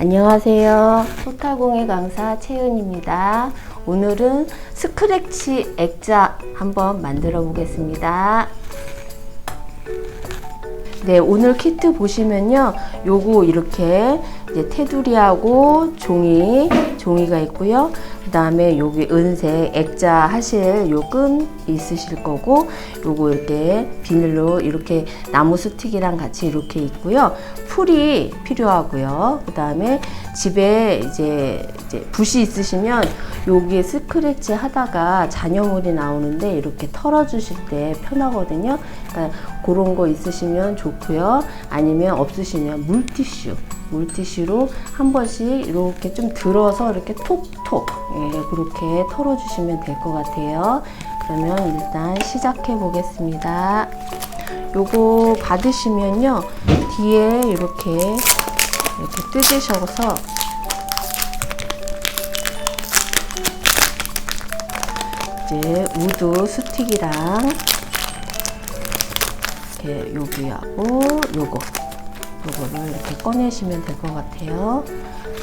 안녕하세요. 토탈공예 강사 채은입니다. 오늘은 스크래치 액자 한번 만들어 보겠습니다. 네, 오늘 키트 보시면요. 요거 이렇게 이제 테두리하고 종이, 종이가 있고요. 그 다음에 여기 은색 액자 하실 요 끈 있으실 거고, 요거 이렇게 비닐로 이렇게 나무 스틱이랑 같이 이렇게 있고요. 풀이 필요하고요. 그 다음에 집에 이제, 이제 붓이 있으시면 여기에 스크래치 하다가 잔여물이 나오는데 이렇게 털어주실 때 편하거든요. 그러니까 그런 거 있으시면 좋고요. 아니면 없으시면 물티슈. 물티슈로 한 번씩 이렇게 좀 들어서 이렇게 톡톡 예, 그렇게 털어주시면 될 것 같아요. 그러면 일단 시작해 보겠습니다. 요거 받으시면요 뒤에 이렇게 이렇게 뜯으셔서 이제 우드 스틱이랑 이렇게 여기하고 요거 요거를 이렇게 꺼내시면 될 것 같아요.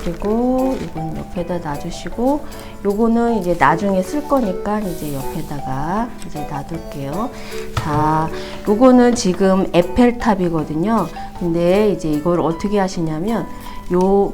그리고 이건 옆에다 놔주시고 요거는 이제 나중에 쓸 거니까 이제 옆에다가 이제 놔둘게요. 자, 요거는 지금 에펠탑이거든요. 근데 이제 이걸 어떻게 하시냐면 요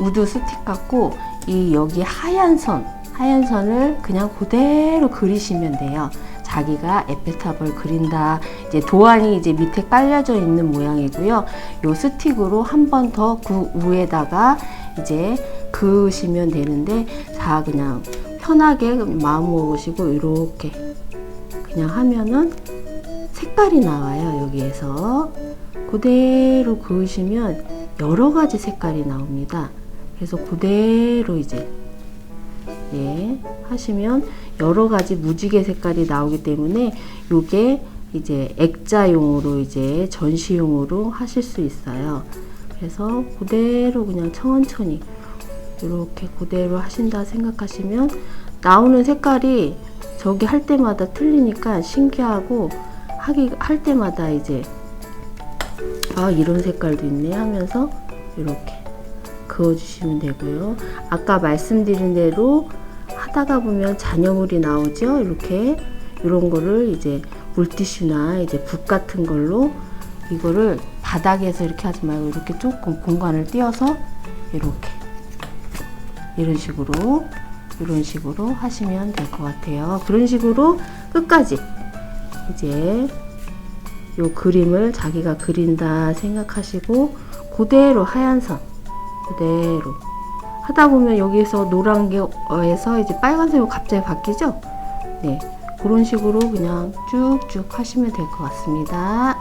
우드 스틱 갖고 이 여기 하얀 선 하얀 선을 그냥 그대로 그리시면 돼요. 자기가 에펠탑을 그린다. 이제 도안이 이제 밑에 깔려져 있는 모양이고요. 요 스틱으로 한 번 더 그 위에다가 이제 그으시면 되는데 자 그냥 편하게 마음 먹으시고 이렇게 그냥 하면은 색깔이 나와요 여기에서 그대로 그으시면 여러 가지 색깔이 나옵니다. 그래서 그대로 이제 예, 하시면 여러 가지 무지개 색깔이 나오기 때문에 요게 이제 액자용으로 이제 전시용으로 하실 수 있어요. 그래서 그대로 그냥 천천히 이렇게 그대로 하신다 생각하시면 나오는 색깔이 저기 할 때마다 틀리니까 신기하고 하기 할 때마다 이제 아 이런 색깔도 있네 하면서 이렇게 그어주시면 되고요. 아까 말씀드린 대로 하다가 보면 잔여물이 나오죠. 이렇게 이런 거를 이제 물티슈나 이제 붓 같은 걸로 이거를 바닥에서 이렇게 하지 말고 이렇게 조금 공간을 띄어서 이렇게 이런 식으로 이런 식으로 하시면 될 것 같아요. 그런 식으로 끝까지 이제 요 그림을 자기가 그린다 생각하시고 그대로 하얀 선 그대로 하다 보면 여기서 노란 게에서 이제 빨간색으로 갑자기 바뀌죠? 네. 그런 식으로 그냥 쭉쭉 하시면 될 것 같습니다.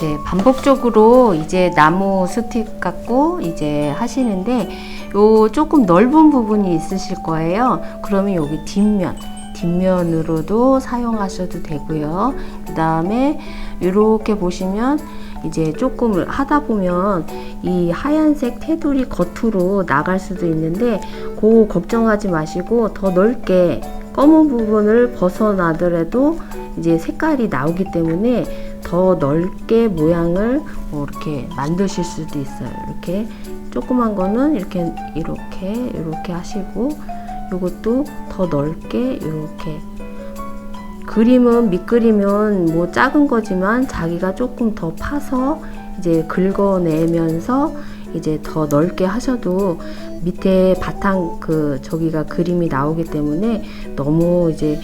네, 반복적으로 이제 나무 스틱 갖고 이제 하시는데 요 조금 넓은 부분이 있으실 거예요. 그러면 여기 뒷면 뒷면으로도 사용하셔도 되고요. 그 다음에 이렇게 보시면 이제 조금 하다 보면 이 하얀색 테두리 겉으로 나갈 수도 있는데 그 걱정하지 마시고 더 넓게 검은 부분을 벗어나더라도 이제 색깔이 나오기 때문에 더 넓게 모양을 뭐 이렇게 만드실 수도 있어요. 이렇게 조그만 거는 이렇게 이렇게 이렇게 하시고 이것도 더 넓게 이렇게 그림은 밑그림은 뭐 작은 거지만 자기가 조금 더 파서 이제 긁어내면서 이제 더 넓게 하셔도 밑에 바탕 그 저기가 그림이 나오기 때문에 너무 이제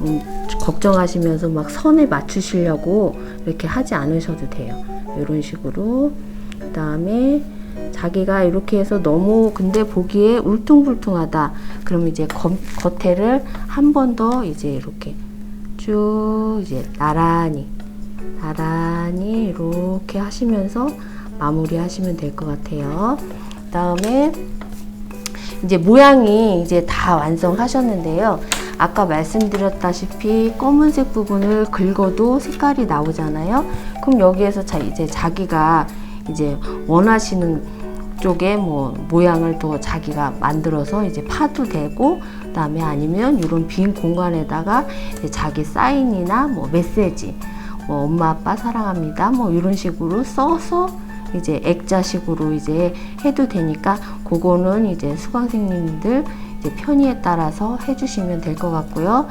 음, 걱정하시면서 막 선에 맞추시려고 이렇게 하지 않으셔도 돼요. 이런 식으로 그 다음에 자기가 이렇게 해서 너무 근데 보기에 울퉁불퉁하다. 그럼 이제 겉, 겉에를 한 번 더 이제 이렇게 쭉 이제 나란히 나란히 이렇게 하시면서 마무리 하시면 될 것 같아요. 그 다음에 이제 모양이 이제 다 완성하셨는데요. 아까 말씀드렸다시피 검은색 부분을 긁어도 색깔이 나오잖아요. 그럼 여기에서 자 이제 자기가 이제 원하시는 쪽에 뭐 모양을 또 자기가 만들어서 이제 파도 되고 그다음에 아니면 이런 빈 공간에다가 자기 사인이나 뭐 메시지 뭐 엄마 아빠 사랑합니다 뭐 이런 식으로 써서 이제 액자식으로 이제 해도 되니까 그거는 이제 수강생님들 이제 편의에 따라서 해주시면 될 것 같고요.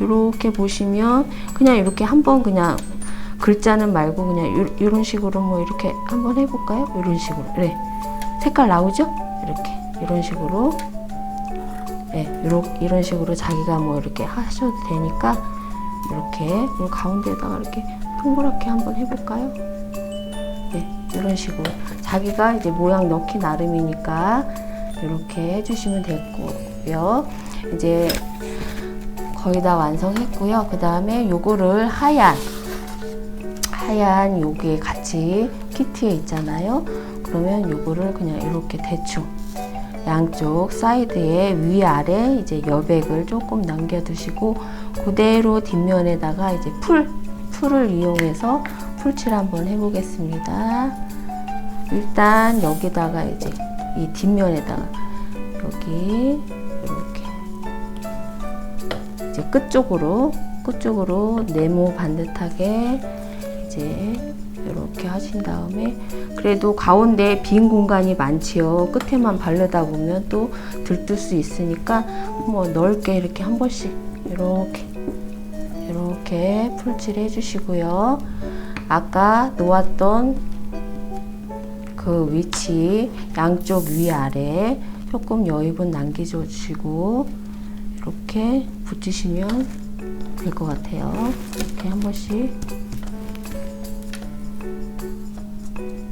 이렇게 보시면 그냥 이렇게 한번 그냥 글자는 말고 그냥 이런 식으로 뭐 이렇게 한번 해볼까요? 이런 식으로. 네. 색깔 나오죠? 이렇게 이런 식으로. 네, 이런 이런 식으로 자기가 뭐 이렇게 하셔도 되니까 이렇게 그리고 가운데다가 이렇게 동그랗게 한번 해볼까요? 네, 이런 식으로 자기가 이제 모양 넣기 나름이니까 이렇게 해주시면 되고요. 이제 거의 다 완성했고요. 그 다음에 요거를 하얀 하얀 요게 같이 키트에 있잖아요. 그러면 요거를 그냥 이렇게 대충 양쪽 사이드에 위아래 이제 여백을 조금 남겨두시고 그대로 뒷면에다가 이제 풀 풀을 이용해서 풀칠 한번 해보겠습니다. 일단 여기다가 이제 이 뒷면에다가 여기 이렇게 이제 끝쪽으로 끝쪽으로 네모 반듯하게 이제 하신 다음에 그래도 가운데 빈 공간이 많지요. 끝에만 바르다 보면 또 들뜰 수 있으니까 뭐 넓게 이렇게 한 번씩 이렇게 이렇게 풀칠 해 주시고요. 아까 놓았던 그 위치 양쪽 위아래 조금 여유분 남겨주시고 이렇게 붙이시면 될 것 같아요. 이렇게 한 번씩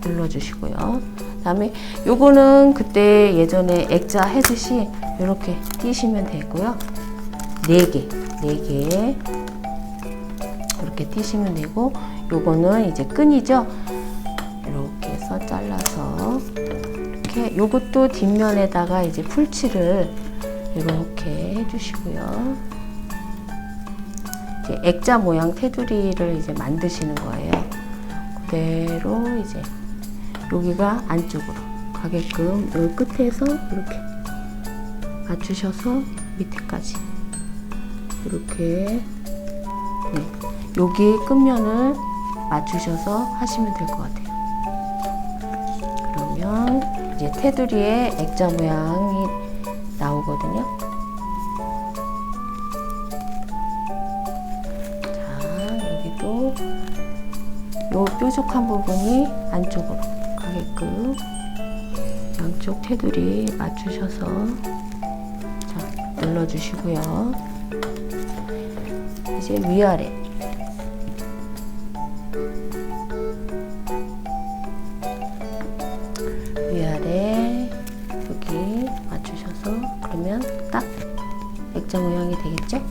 눌러주시고요. 그다음에 요거는 그때 예전에 액자 해듯이 이렇게 띄시면 되고요. 네 개, 네 개. 이렇게 띄시면 되고 요거는 이제 끈이죠. 이렇게 해서 잘라서 이렇게 요것도 뒷면에다가 이제 풀칠을 이렇게 해주시고요. 액자 모양 테두리를 이제 만드시는 거예요. 그대로 이제 여기가 안쪽으로 가게끔 요 끝에서 이렇게 맞추셔서 밑에까지 이렇게 네. 여기 끝면을 맞추셔서 하시면 될 것 같아요. 그러면 이제 테두리에 액자 모양이 나오거든요. 자, 여기도 요 뾰족한 부분이 안쪽으로 가게끔 양쪽 테두리 맞추셔서 자, 눌러주시고요. 이제 위아래 위아래 여기 맞추셔서 그러면 딱 액자 모양이 되겠죠?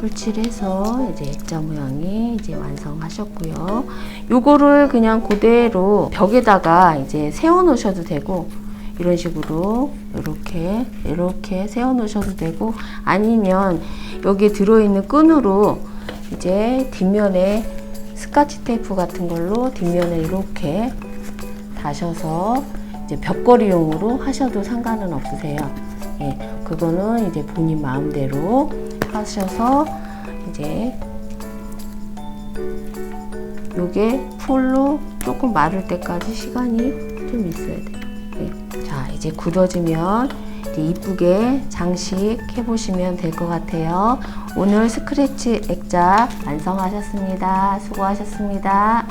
풀칠해서 이제 액자 모양이 이제 완성하셨고요. 요거를 그냥 그대로 벽에다가 이제 세워 놓으셔도 되고 이런 식으로 이렇게 이렇게 세워 놓으셔도 되고 아니면 여기에 들어 있는 끈으로 이제 뒷면에 스카치 테이프 같은 걸로 뒷면에 이렇게 다셔서 이제 벽걸이용으로 하셔도 상관은 없으세요. 예, 그거는 이제 본인 마음대로 하셔서 이제 요게 풀로 조금 마를 때까지 시간이 좀 있어야 돼요. 예. 자, 이제 굳어지면 이쁘게 장식해 보시면 될 것 같아요. 오늘 스크래치 액자 완성하셨습니다. 수고하셨습니다.